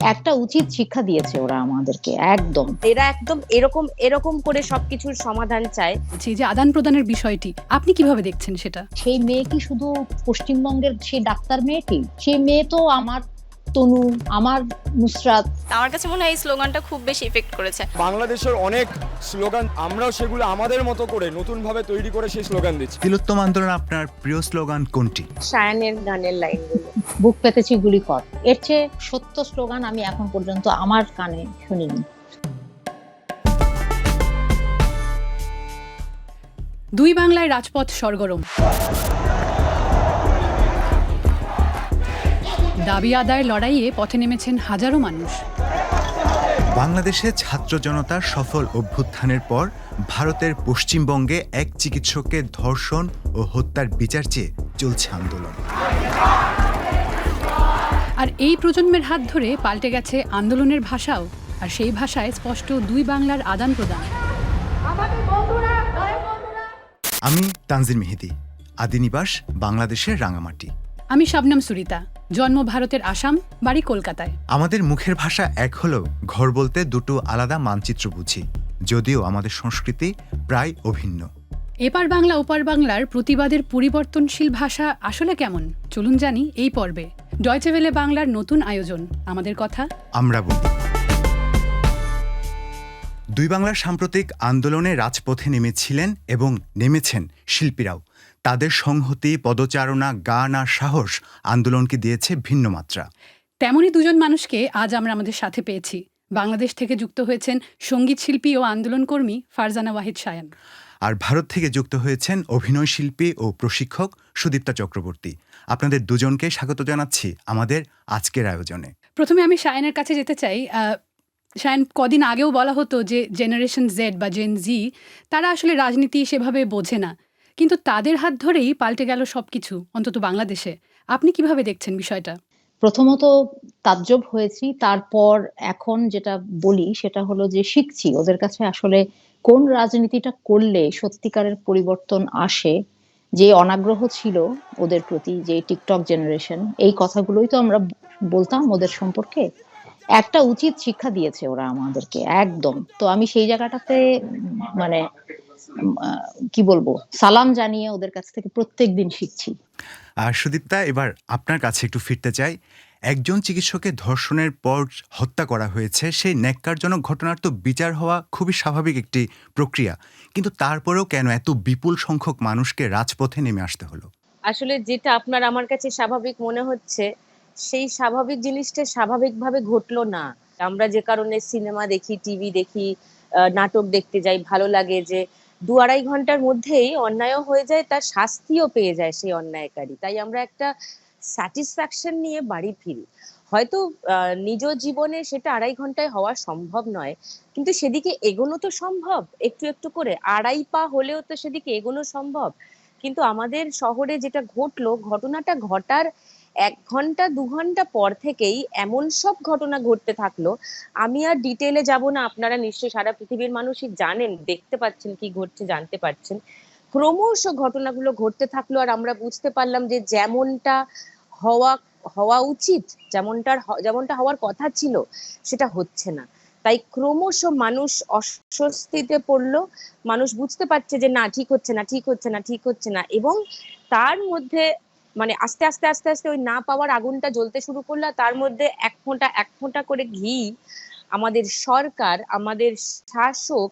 একটা উচিত শিক্ষা দিয়েছে ওরা আমাদেরকে একদম। এরা একদম এরকম এরকম করে সবকিছুর সমাধান চায়। বলছি যে আদান প্রদানের বিষয়টি আপনি কীভাবে দেখছেন সেটা? সেই মেয়ে কি শুধু পশ্চিমবঙ্গের সেই ডাক্তার মেয়েটি? সেই মেয়ে তো আমার তনু আমার নুসরাত। আমার কাছে মনে হয় এই স্লোগানটা খুব বেশি ইফেক্ট করেছে। বাংলাদেশের অনেক স্লোগান আমরাও সেগুলো আমাদের মতো করে নতুনভাবে তৈরি করে সেই স্লোগান দিচ্ছি। তিলোত্তম আন্দোলন আপনার প্রিয় স্লোগান কোনটি? সায়ানের গানের লাইনগুলো বুক পেতেছি গুলি কর। এর চেয়ে সত্য স্লোগান আমি এখন পর্যন্ত আমার কানে শুনিনি। দুই বাংলায় রাজপথ সরগরম। দাবি আদায়ের লড়াইয়ে পথে নেমেছেন হাজারো মানুষ। বাংলাদেশে ছাত্র জনতার সফল অভ্যুত্থানের পর ভারতের পশ্চিমবঙ্গে এক চিকিৎসককে ধর্ষণ ও হত্যার বিচার চেয়ে চলছে আন্দোলন। আর এই প্রজন্মের হাত ধরে পাল্টে গেছে আন্দোলনের ভাষাও আর সেই ভাষায় স্পষ্ট দুই বাংলার আদান প্রদান। আমি তানজির মেহেদি আদিনিবাস বাংলাদেশের রাঙামাটি। আমি শাবনাম সুরিতা। জন্ম ভারতের আসাম বাড়ি কলকাতায়। আমাদের মুখের ভাষা এক হলেও ঘর বলতে দুটো আলাদা মানচিত্র বুঝি যদিও আমাদের সংস্কৃতি প্রায় অভিন্ন। এপার বাংলা ওপার বাংলার প্রতিবাদের পরিবর্তনশীল ভাষা আসলে কেমন? চলুন জানি এই পর্বে। ডয়চেভেলে বাংলার নতুন আয়োজন আমাদের কথা। আমরা বলি। দুই বাংলার সাম্প্রতিক আন্দোলনে রাজপথে নেমেছিলেন এবং নেমেছেন শিল্পীরাও। তাদের সংহতি পদচারণা গান আর সাহস আন্দোলনকে দিয়েছে ভিন্ন মাত্রা। তেমনই দুজন মানুষকে আজ আমরা আমাদের সাথে পেয়েছি। বাংলাদেশ থেকে যুক্ত হয়েছেন সংগীত শিল্পী ও আন্দোলনকর্মী ফারজানা ওয়াহিদ সায়ান। আর ভারত থেকে যুক্ত হয়েছেন অভিনয় শিল্পী ও প্রশিক্ষক সুদীপ্তা চক্রবর্তী। আপনাদের দুজনকে স্বাগত জানাচ্ছি আমাদের আজকের আয়োজনে। প্রথমে আমি শায়নের কাছে যেতে চাই। শায়ন কদিন আগেও বলা হতো যে জেনারেশন জেড বা জেন জি তারা আসলে রাজনীতি সেভাবে বোঝে না। কিন্তু তাদের হাত ধরেই পাল্টে গেল সব কিছু অন্তত বাংলাদেশে। আপনি কীভাবে দেখছেন বিষয়টা? প্রথমত তাজ্জব হয়েছি, তারপর এখন যেটা বলি সেটা হলো যে শিখছি ওদের কাছে আসলে কোন রাজনীতিটা করলে সত্যিকারের পরিবর্তন আসে, যে অনাগ্রহ ছিল ওদের প্রতি যে টিকটক জেনারেশন, এই কথাগুলোই তো আমরা বলতাম ওদের সম্পর্কে। একটা উচিত শিক্ষা দিয়েছে ওরা আমাদেরকে, একদম। তো আমি সেই জায়গাটাতে মানে কি বলব সালাম জানিয়ে ওদের কাছ থেকে প্রত্যেক দিন শিখছি। আর সুদীপ্তা এবার আপনার কাছে একটু ফিরতে চাই। একজন চিকিৎসকের ধর্ষণের পর হত্যা করা হয়েছে সেই ন্যাক্কারজনক ঘটনার তো বিচার হওয়া খুবই স্বাভাবিক একটি প্রক্রিয়া। কিন্তু তারপরেও কেন এত বিপুল সংখ্যক মানুষকে রাজপথে নেমে আসতে হলো? আসলে যেটা আপনার আমার কাছে স্বাভাবিক মনে হচ্ছে সেই স্বাভাবিক জিনিসটা স্বাভাবিকভাবে ঘটলো না। আমরা যে কারণে সিনেমা দেখি টিভি দেখি আহ, নাটক দেখতে যাই ভালো লাগে যে দু আড়াই ঘণ্টার মধ্যেই অন্যায়ও হয়ে যায়, তার শাস্তিও পেয়ে যায় সেই অন্যায়কারী। তাই আমরা একটা স্যাটিসফ্যাকশন নিয়ে বাড়ি ফিরি। হয়তো নিজ জীবনে সেটা আড়াই ঘন্টায় হওয়া সম্ভব নয়, কিন্তু সেদিকে এগোনো তো সম্ভব। একটু একটু করে আড়াই পা হলেও তো সেদিকে এগোনো সম্ভব। কিন্তু আমাদের শহরে যেটা ঘটলো, ঘটনাটা ঘটার এক ঘণ্টা, দু ঘণ্টা পর থেকেই এমন সব ঘটনা ঘটতে থাকল। আমি আর ডিটেলে যাব না, আপনারা নিশ্চয়ই সারা পৃথিবীর মানুষই জানেন, দেখতে পাচ্ছেন কি ঘটছে, জানতে পারছেন। ক্রমশ ঘটনাগুলো ঘটতে থাকল আর আমরা বুঝতে পারলাম যে যেমনটা হওয়া হওয়া উচিত, যেমনটার যেমনটা হওয়ার কথা ছিল, সেটা হচ্ছে না। তাই ক্রমশ মানুষ অস্বস্তিতে পড়ল, মানুষ বুঝতে পারছে যে না, ঠিক হচ্ছে না, ঠিক হচ্ছে না, ঠিক হচ্ছে না। এবং তার মধ্যে মানে আস্তে আস্তে আস্তে আস্তে ওই না পাওয়ার আগুনটা জ্বলতে শুরু করল তার মধ্যে এক ফোঁটা এক ফোঁটা করে ঘি আমাদের সরকার, আমাদের শাসক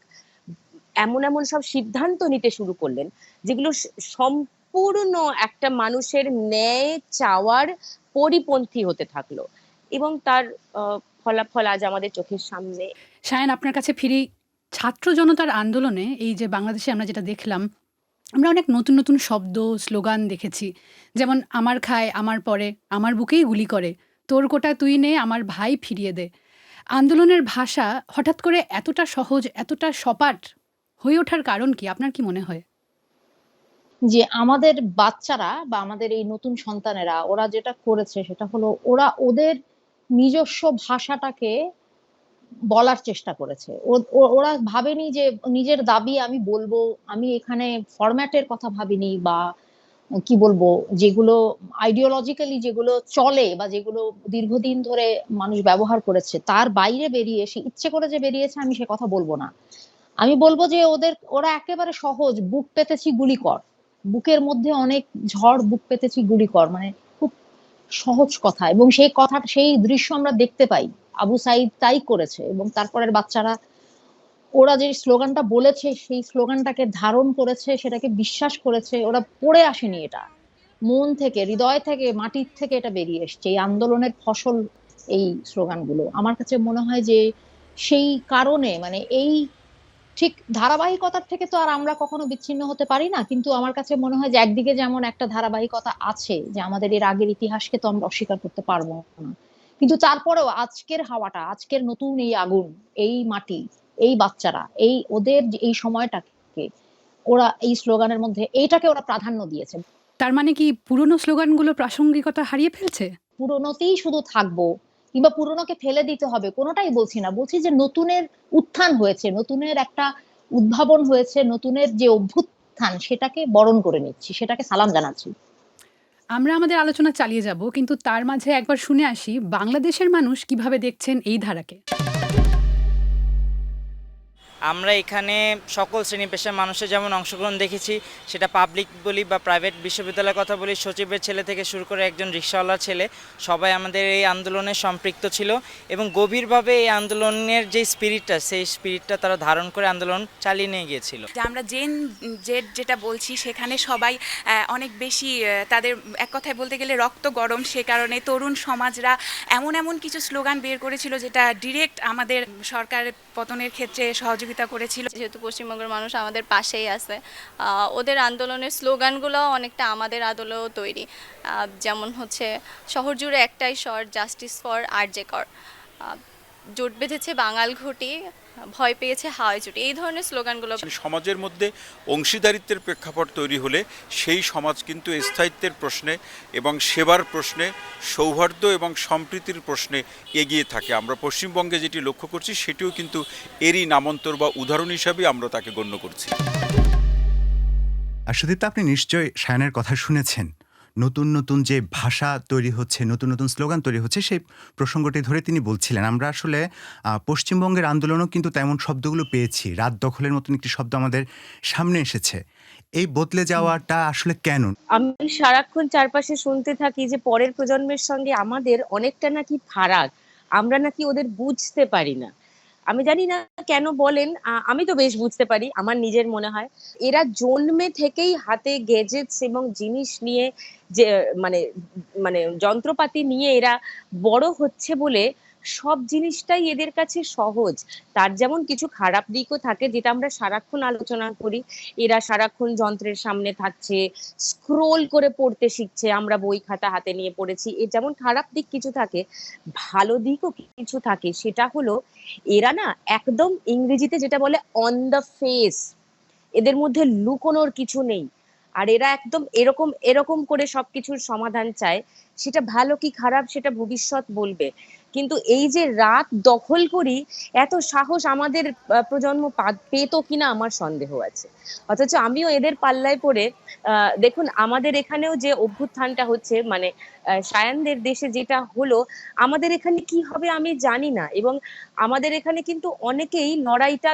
এমন এমন সব সিদ্ধান্ত নিতে শুরু করলেন যেগুলো সম্পূর্ণ একটা মানুষের ন্যায় চাওয়ার পরিপন্থী হতে থাকল এবং তার ফলাফল আজ আমাদের চোখের সামনে শায়ন, আপনার কাছে ফিরি ছাত্র জনতার আন্দোলনে এই যে বাংলাদেশে আমরা যেটা দেখলাম আমরা অনেক নতুন নতুন শব্দ, স্লোগান দেখেছি। যেমন, আমার খায়, আমার পরে আমার বুকেই গুলি করে। তোর কোটা তুই নে, আমার ভাই ফিরিয়ে দে। আন্দোলনের ভাষা হঠাৎ করে এতটা সহজ, এতটা সপাট হয়ে ওঠার কারণ কি? আপনার কি মনে হয়? যে, আমাদের বাচ্চারা বা আমাদের এই নতুন সন্তানেরা, ওরা যেটা করেছে সেটা হলো, ওরা ওদের নিজস্ব ভাষাটাকে বলার চেষ্টা করেছে। ওরা ভাবেনি যে নিজের দাবি আমি বলব, আমি এখানে ফরম্যাটের কথা ভাবিনি বা কি বলব, যেগুলো আইডিওলজিক্যালি যেগুলো চলে বা যেগুলো দীর্ঘদিন ধরে মানুষ ব্যবহার করেছে, তার বাইরে বেরিয়ে এসে ইচ্ছে করে যে বেরিয়েছে, আমি সে কথা বলব না। আমি বলব যে ওদের, ওরা একেবারে সহজ, বুক পেতেছি গুলি কর বুকের মধ্যে অনেক ঝড়, বুক পেতেছি গুলি কর মানে খুব সহজ কথা এবং সেই কথা সেই দৃশ্য আমরা দেখতে পাই। আবু সাইদ তাই করেছে এবং তারপরের বাচ্চারা, ওরা যে স্লোগানটা বলেছে, সেই স্লোগানটাকে ধারণ করেছে, সেটাকে বিশ্বাস করেছে, ওরা পড়ে আসেনি এটা। মন থেকে, হৃদয় থেকে, মাটির থেকে এটা বেরিয়ে এসছে, এই আন্দোলনের ফসল এই স্লোগানগুলো। আমার কাছে মনে হয় যে সেই কারণে মানে এই ঠিক ধারাবাহিকতার থেকে তো আর আমরা কখনো বিচ্ছিন্ন হতে পারি না, কিন্তু আমার কাছে মনে হয় যে একদিকে যেমন একটা ধারাবাহিকতা আছে, যে আমাদের এর আগের ইতিহাসকে তো আমরা অস্বীকার করতে পারব না। কিন্তু তারপরেও আজকের হাওয়াটা আজকের নতুন এই আগুন এই মাটি এই বাচ্চারা এই ওদের এই সময়টাকে ওরা এই স্লোগানের মধ্যে এইটাকে ওরা প্রাধান্য দিয়েছে। তার মানে কি পুরনো স্লোগানগুলো প্রাসঙ্গিকতা হারিয়ে ফেলছে? পুরনোতেই শুধু থাকব কিংবা পুরনোকে ফেলে দিতে হবে কোনোটাই বলছি না। বলছি যে নতুনের উত্থান হয়েছে নতুনের একটা উদ্ভাবন হয়েছে নতুনের যে অভ্যুত্থান সেটাকে বরণ করে নিচ্ছি সেটাকে সালাম জানাচ্ছি। আমরা আমাদের আলোচনা চালিয়ে যাব, কিন্তু তার মাঝে একবার শুনে আসি বাংলাদেশের মানুষ কীভাবে দেখছেন এই ধারাকে। আমরা এখানে সকল শ্রেণি পেশার মানুষের যেমন অংশগ্রহণ দেখেছি, সেটা পাবলিক বলি বা প্রাইভেট বিশ্ববিদ্যালয়ের কথা বলি, সচিবের ছেলে থেকে শুরু করে একজন রিক্সাওয়ালার ছেলে, সবাই আমাদের এই আন্দোলনে সম্পৃক্ত ছিল এবং গভীরভাবে এই আন্দোলনের যে স্পিরিটটা সেই স্পিরিটটা তারা ধারণ করে আন্দোলন চালিয়ে নিয়ে গিয়েছিল। আমরা জেন, জেড যেটা বলছি, সেখানে সবাই অনেক বেশি তাদের এক কথায় বলতে গেলে রক্ত গরম, সে কারণে তরুণ সমাজরা এমন এমন কিছু স্লোগান বের করেছিল, যেটা ডিরেক্ট আমাদের সরকার পতনের ক্ষেত্রে সহযোগিতা করেছিল। যেহেতু পশ্চিমবঙ্গের মানুষ আমাদের পাশেই আছে ওদের আন্দোলনের স্লোগানগুলো অনেকটা আমাদের আদলেও তৈরি। যেমন হচ্ছে, শহর জুড়ে একটাই স্বর justice for R G Kar. জোট বেঁধেছে বাঙাল ঘটি ভয় পেয়েছে হাওয়াই চুটি। এই ধরনের স্লোগানগুলো সমাজের মধ্যে অংশীদারিত্বের প্রেক্ষাপট তৈরি হলে সেই সমাজ কিন্তু স্থায়িত্বের প্রশ্নে এবং সেবার প্রশ্নে সৌহার্দ্য এবং সম্প্রীতির প্রশ্নে এগিয়ে থাকে। আমরা পশ্চিমবঙ্গে যেটি লক্ষ্য করছি সেটিও কিন্তু এরই নামান্তর বা উদাহরণ হিসাবে আমরা তাকে গণ্য করছি। আর সুদীপ্তা আপনি নিশ্চয়ই সায়নের কথা শুনেছেন। নতুন নতুন যে ভাষা তৈরি হচ্ছে, নতুন নতুন স্লোগান তৈরি হচ্ছে, সেই প্রসঙ্গটি ধরে তিনি বলছিলেন, আমরা আসলে পশ্চিমবঙ্গের আন্দোলনও কিন্তু তেমন শব্দগুলো পেয়েছি। রাত দখলের মতন একটি শব্দ আমাদের সামনে এসেছে। এই বদলে যাওয়াটা আসলে কেন? আমি সারাক্ষণ চারপাশে শুনতে থাকি যে পরের প্রজন্মের সঙ্গে আমাদের অনেকটা নাকি ফারাক। আমরা নাকি ওদের বুঝতে পারি না। আমি জানি না কেন বলেন আমি তো বেশ বুঝতে পারি, আমার নিজের মনে হয়। এরা জন্মে থেকেই হাতে গেজেটস এবং জিনিস নিয়ে যে মানে মানে যন্ত্রপাতি নিয়ে এরা বড় হচ্ছে বলে সব জিনিসটাই এদের কাছে সহজ। তার যেমন কিছু খারাপ দিকও থাকে, যেটা আমরা সারাক্ষণ আলোচনা করি। এরা সারাক্ষণ যন্ত্রের সামনে থাকছে স্ক্রোল করে পড়তে শিখছে, আমরা বই খাতা হাতে নিয়ে পড়েছি। এর যেমন খারাপ দিক কিছু থাকে, ভালো দিকও কিছু থাকে। সেটা হলো, এরা না একদম ইংরেজিতে যেটা বলে অন দ্য ফেস এদের মধ্যে লুকোনোর কিছু নেই। আর এরা একদম এরকম এরকম করে সবকিছুর সমাধান চায়। সেটা ভালো কি খারাপ সেটা ভবিষ্যৎ বলবে। কিন্তু এই যে রাত দখল করি, এত সাহস আমাদের প্রজন্ম পেতো কিনা আমার সন্দেহ আছে। অথচ আমিও এদের পাল্লায় পড়ে দেখুন আমাদের এখানেও যে অভ্যুত্থানটা হচ্ছে মানে সায়ানদের দেশে যেটা হলো, আমাদের এখানে কি হবে আমি জানি না। এবং আমাদের এখানে কিন্তু অনেকেই লড়াইটা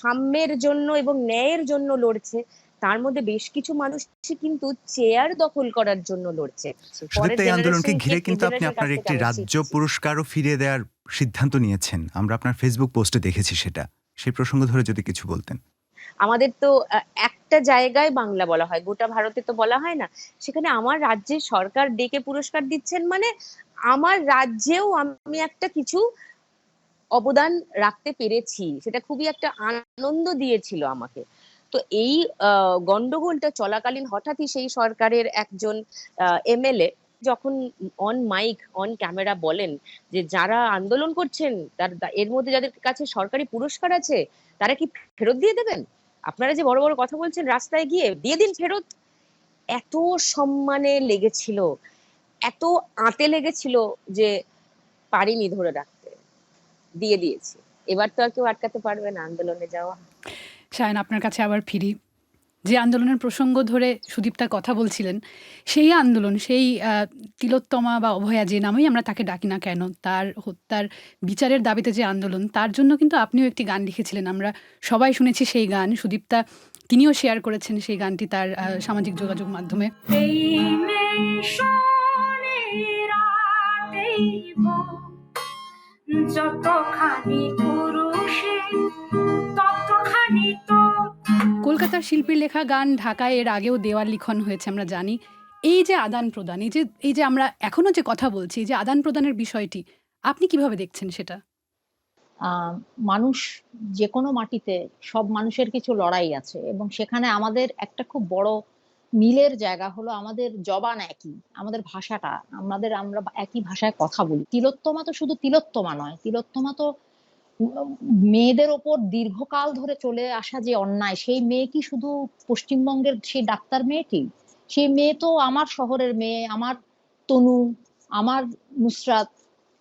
সাম্যের জন্য এবং ন্যায়ের জন্য লড়ছে। তার মধ্যে বেশ কিছু মানুষ কিন্তু চেয়ার দখল করার জন্য লড়ছে। এই আন্দোলনকে ঘিরে কিন্তু আপনি আপনার একটি রাজ্য। পুরস্কারও ফিরিয়ে দেওয়ার সিদ্ধান্ত নিয়েছেন। আমরা আপনার ফেসবুক পোস্টে দেখেছি সেটা। সেই প্রসঙ্গ ধরে যদি কিছু বলতেন। আমাদের তো একটা জায়গায় বাংলা বলা হয়। গোটা ভারতে তো বলা হয় না। সেখানে আমার রাজ্যের সরকার ডেকে পুরস্কার দিচ্ছেন মানে আমার রাজ্যেও আমি একটা কিছু অবদান রাখতে পেরেছি। সেটা খুবই একটা আনন্দ দিয়েছিল আমাকে। তো এই গন্ডগোলটা চলাকালীন হঠাৎই সেই সরকারের একজন এমএলএ যখন অন মাইক অন ক্যামেরা বলেন যে, যারা আন্দোলন করছেন, তার এর মধ্যে যাদের কাছে সরকারি পুরস্কার আছে, তারা কি ফেরত দিয়ে দেবেন? আপনারা যে বড় বড় কথা বলছেন, রাস্তায় গিয়ে দিয়ে দিন ফেরত। এত সম্মানে লেগেছিল, এত আঁতে লেগেছিল যে পারিনি ধরে রাখতে, দিয়ে দিয়েছি। এবার তো আর কেউ আটকাতে পারবে না আন্দোলনে যাওয়া। সায়ন আপনার কাছে আবার ফিরি। যে আন্দোলনের প্রসঙ্গ ধরে সুদীপ্তা কথা বলছিলেন, সেই আন্দোলন, সেই তিলোত্তমা বা অভয়া যে নামেই আমরা তাকে ডাকি না কেন, তার হত্যার বিচারের দাবিতে যে আন্দোলন, তার জন্য কিন্তু আপনিও একটি গান লিখেছিলেন। আমরা সবাই শুনেছি সেই গান সুদীপ্তা তিনিও শেয়ার করেছেন সেই গানটি তার সামাজিক যোগাযোগ মাধ্যমে। যতখানি কলকাতার শিল্পীর লেখা গান ঢাকায় এর আগেও দেওয়াল লিখন হয়েছে, আমরা জানি। এই যে আদান প্রদান, এই যে এই যে আমরা এখনও যে কথা বলছি যে আদান প্রদানের বিষয়টি, আপনি কীভাবে দেখছেন সেটা? মানুষ যে কোনো মাটিতে সব মানুষের কিছু লড়াই আছে এবং সেখানে আমাদের একটা খুব বড় মিলের জায়গা হলো আমাদের জবান একই, আমাদের ভাষাটা, আমাদের আমরা একই ভাষায় কথা বলি। তিলোত্তমা তো শুধু তিলোত্তমা নয়, তিলোত্তমা তো মেয়েদের ওপর দীর্ঘকাল ধরে চলে আসা যে অন্যায়, সেই মেয়ে কি শুধু পশ্চিমবঙ্গের সেই ডাক্তার মেয়েটি সেই মেয়ে তো আমার শহরের মেয়ে, আমার তনু, আমার নুসরাত,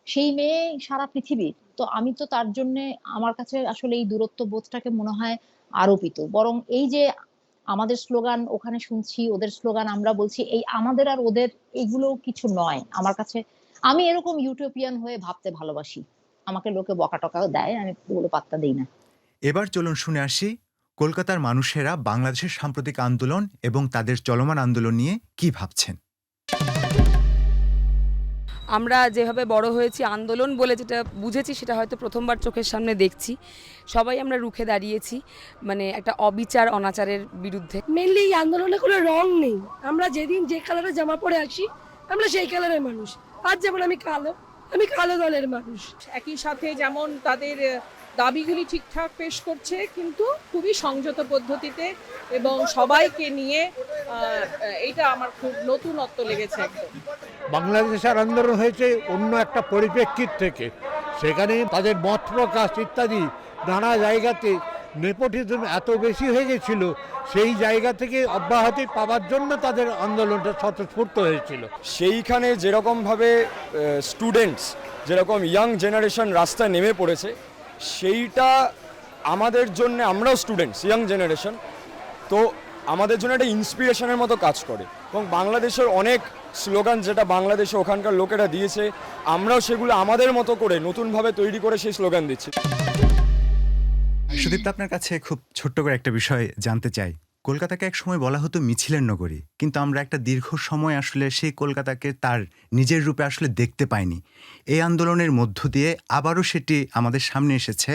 সেই মেয়ে সারা পৃথিবীর তো আমি তো তার জন্য আমার কাছে আসলে এই দূরত্ব বোধটাকে মনে হয় আরোপিত। বরং এই যে আমাদের স্লোগান, ওখানে শুনছি, ওদের স্লোগান আমরা বলছি, এই আমাদের আর ওদের এগুলো কিছু নয়। আমার কাছে, আমি এরকম ইউটোপিয়ান হয়ে ভাবতে ভালোবাসি। আমাকে লোকে বকা টকাও দেয় আমি ওগুলো পাত্তা দিই না। এবার চলুন শুনে আসি কলকাতার মানুষেরা বাংলাদেশের সাম্প্রতিক আন্দোলন এবং তাদের চলমান আন্দোলন নিয়ে কি ভাবছেন? আমরা যেভাবে বড় হয়েছি আন্দোলন বলে যেটা বুঝেছি সেটা হয়তো প্রথমবার চোখের সামনে দেখছি। সবাই আমরা রুখে দাঁড়িয়েছি মানে একটা অবিচার অনাচারের বিরুদ্ধে। মেনলি এই আন্দোলনে কোনো রং নেই। আমরা যেদিন যে কালারের জামা পরে আসি আমরা সেই কালারের মানুষ। আজ যেমন আমি কালো আমি কালো দলের মানুষ। একই সাথে যেমন তাদের দাবিগুলি ঠিকঠাক পেশ করছে কিন্তু খুবই সংযত পদ্ধতিতে এবং সবাইকে নিয়ে আহ, আমার খুব নতুনত্ব লেগেছে। বাংলাদেশের আন্দোলন হয়েছে অন্য একটা পরিপ্রেক্ষিত থেকে। সেখানে তাদের মত প্রকাশ ইত্যাদি নানা জায়গাতে নেপোটিজম এত বেশি হয়ে গেছিল, সেই জায়গা থেকে অব্যাহতি পাওয়ার জন্য তাদের আন্দোলনটা স্বতঃস্ফূর্ত হয়েছিল। সেইখানে যেরকমভাবে স্টুডেন্টস যেরকম ইয়াং জেনারেশন রাস্তায় নেমে পড়েছে, সেইটা আমাদের জন্য, আমরাও স্টুডেন্টস ইয়াং জেনারেশন তো আমাদের জন্য একটা ইন্সপিরেশনের মতো কাজ করে। এবং বাংলাদেশের অনেক স্লোগান যেটা বাংলাদেশে ওখানকার লোকেরা দিয়েছে, আমরাও সেগুলো আমাদের মতো করে নতুনভাবে তৈরি করে সেই স্লোগান দিচ্ছি। সুদীপ্ত আপনার কাছে খুব ছোট্ট করে একটা বিষয় জানতে চাই। কলকাতাকে এক সময় বলা হতো মিছিলের নগরী, কিন্তু আমরা একটা দীর্ঘ সময় আসলে সেই কলকাতাকে তার নিজের রূপে আসলে দেখতে পাইনি। এই আন্দোলনের মধ্য দিয়ে আবারও সেটি আমাদের সামনে এসেছে।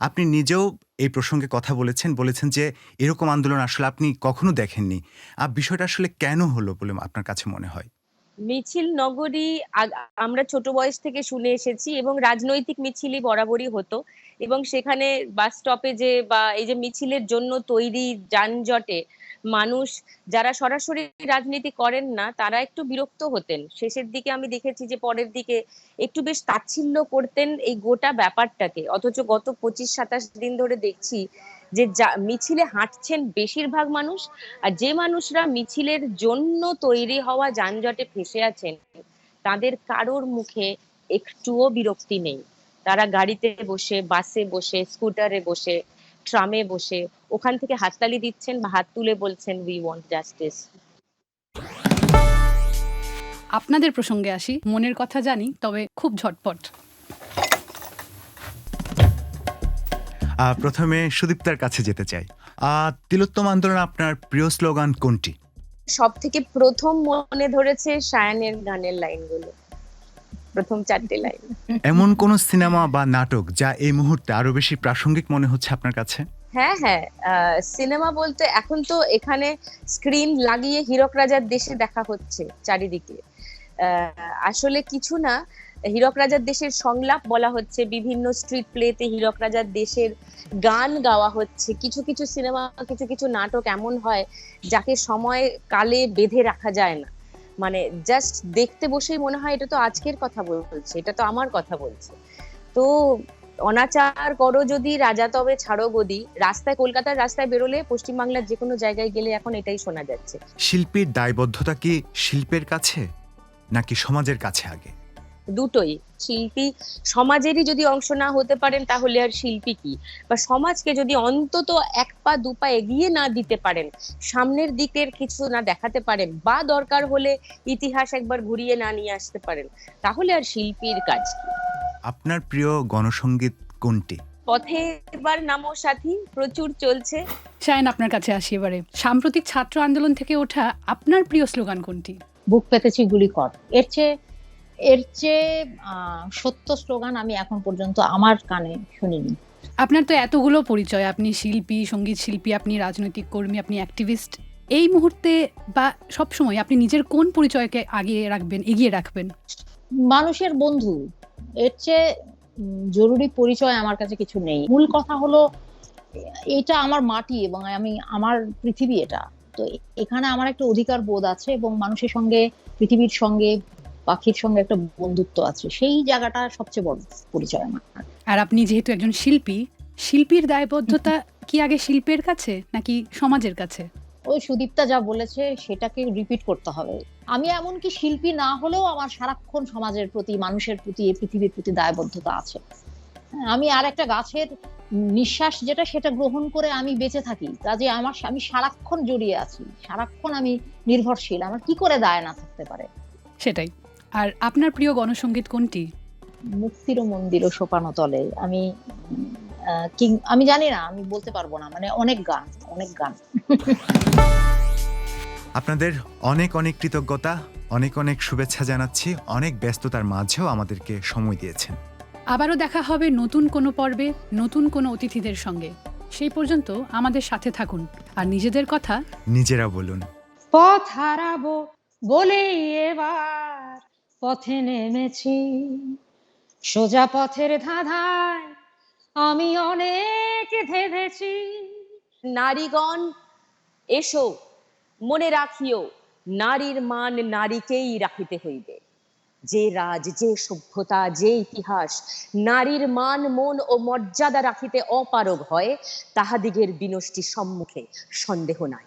আপনি নিজেও এই প্রসঙ্গে কথা বলেছেন বলেছেন যে এরকম আন্দোলন আসলে আপনি কখনো দেখেননি। আর বিষয়টা আসলে কেন হলো বলে আপনার কাছে মনে হয়? মিছিল নগরী আমরা ছোট বয়স থেকে শুনে এসেছি এবং রাজনৈতিক মিছিলই বরাবরই হতো এবং সেখানে বাস স্টপেজে বা এই যে মিছিলের জন্য তৈরি যানজটে মানুষ যারা সরাসরি রাজনীতি করেন না, তারা একটু বিরক্ত হতেন। শেষের দিকে আমি দেখেছি যে পরের দিকে একটু বেশ তাচ্ছিল্য করতেন এই গোটা ব্যাপারটাকে। অথচ গত পঁচিশ সাতাশ দিন ধরে দেখছি যে মিছিলে হাঁটছেন বেশিরভাগ মানুষ, আর যে মানুষরা মিছিলের জন্য তৈরি হওয়া যানজটে ফেসে আছেন, তাদের কারোর মুখে একটুও বিরক্তি নেই। তারা গাড়িতে বসে, বাসে বসে, স্কুটারে বসে, ট্রামে বসে, ওখান থেকে হাততালি দিচ্ছেন বা হাত তুলে বলছেন উই ওয়ান্ট জাস্টিস আপনাদের প্রসঙ্গে আসি। মনের কথা জানি, তবে খুব ঝটপট। প্রথমে সুদীপ্তার কাছে যেতে চাই। তিলোত্তম আন্দোলন আপনার প্রিয় স্লোগান কোনটি? সব থেকে প্রথম মনে ধরেছে সায়ানের গানের লাইনগুলো। প্রথম চারটে লাইন। এমন কোন সিনেমা বা নাটক যা এই মুহূর্তে আরও বেশি প্রাসঙ্গিক মনে হচ্ছে আপনার কাছে? হ্যাঁ হ্যাঁ। সিনেমা বলতে এখন তো এখানে স্ক্রিন লাগিয়ে হীরক রাজার দেশে দেখা হচ্ছে চারিদিকে। আহ, আসলে কিছু না হীরক রাজার দেশের সংলাপ বলা হচ্ছে, বিভিন্ন স্ট্রিট প্লেতে হীরক রাজার দেশের গান গাওয়া হচ্ছে, কিছু কিছু সিনেমা কিছু কিছু নাটক এমন হয় যাকে সময় কালে বেঁধে রাখা যায় না। মানে জাস্ট দেখতে বসেই মনে হয় এটা তো আজকের কথা বলছে, এটা তো আমার কথা বলছে। তো অনাচার করো যদি, রাজা তবে ছাড়ো গদি। রাস্তায়, কলকাতার রাস্তায় বেরোলে পশ্চিমবাংলার যে কোনো জায়গায় গেলে এখন এটাই শোনা যাচ্ছে। শিল্পীর দায়বদ্ধতা কি শিল্পের কাছে নাকি সমাজের কাছে আগে? দুটোই। শিল্পী সমাজেরই যদি অংশ না হতে পারেন তাহলে আর শিল্পী কি? বা সমাজকে যদি অন্তত এক পা দু পা এগিয়ে না দিতে পারেন সামনের দিকের কিছু না দেখাতে পারেন বা দরকার হলে ইতিহাস একবার ঘুরিয়ে না নিয়ে আসতে পারেন তাহলে আর শিল্পীর কাজ কি? আপনার প্রিয় গণসঙ্গীত কোনটি? পথে এবার নামো সাথী প্রচুর চলছে। শায়ন আপনার কাছে আসি এবারে। সাম্প্রতিক ছাত্র আন্দোলন থেকে ওঠা আপনার প্রিয় স্লোগান কোনটি? বুক পেতেছি গুলি কর। এর চেয়ে এর চেয়ে সত্য স্লোগান আমি এখন পর্যন্ত আমার কানে শুনিনি। আপনার তো এতগুলো পরিচয় আপনি শিল্পী সংগীত শিল্পী আপনি রাজনৈতিক কর্মী আপনি অ্যাক্টিভিস্ট এই মুহূর্তে বা সবসময় আপনি নিজের কোন পরিচয়কে আগিয়ে রাখবেন এগিয়ে রাখবেন? মানুষের বন্ধু এর চেয়ে জরুরি পরিচয় আমার কাছে কিছু নেই। মূল কথা হলো এটা আমার মাটি এবং আমি আমার পৃথিবী এটা। তো এখানে আমার একটা অধিকার বোধ আছে এবং মানুষের সঙ্গে পৃথিবীর সঙ্গে পাখির সঙ্গে একটা বন্ধুত্ব আছে সেই জায়গাটা সবচেয়ে বড় পরিচয় আমার। আর আপনি যেহেতু একজন শিল্পী শিল্পীর দায়বদ্ধতা কি আগে শিল্পের কাছে নাকি সমাজের কাছে? ওই সুদীপ্তা যা বলেছে সেটাকে রিপিট করতে হবে। আমি এমনকি শিল্পী না হলেও আমার সারাক্ষণ সমাজের প্রতি মানুষের প্রতি পৃথিবীর প্রতি দায়বদ্ধতা আছে। হ্যাঁ, আমি আর একটা গাছের নিঃশ্বাস যেটা সেটা গ্রহণ করে আমি বেঁচে থাকি। কাজে আমার আমি সারাক্ষণ জড়িয়ে আছি। সারাক্ষণ আমি নির্ভরশীল। আমার কি করে দায় না থাকতে পারে? সেটাই। আর আপনার প্রিয় গণসঙ্গীত কোনটি? মুক্তির মন্দির ও সোপানো তলে আমি কিং আমি জানি না আমি বলতে পারব না। মানে অনেক গান অনেক গান। আপনাদের অনেক অনেক কৃতজ্ঞতা অনেক অনেক শুভেচ্ছা জানাচ্ছি অনেক ব্যস্ততার মাঝেও আমাদেরকে সময় দিয়েছেন। আবারও দেখা হবে নতুন কোনো পর্বে নতুন কোনো অতিথিদের সঙ্গে। সেই পর্যন্ত আমাদের সাথে থাকুন আর নিজেদের কথা নিজেরা বলুন। পথ হারাবো বলেই এবার পথে নেমেছি। সোজা পথের ধাঁধায় আমি অনেক ধেঁধেছি। নারীগণ, এসো, মনে রাখিও, নারীর মান নারীকেই রাখিতে হইবে। যে রাজ, যে সভ্যতা, যে ইতিহাস, নারীর মান, মন ও মর্যাদা রাখিতে অপারগ হয়, তাহাদিগের বিনষ্টি সম্মুখে সন্দেহ নাই।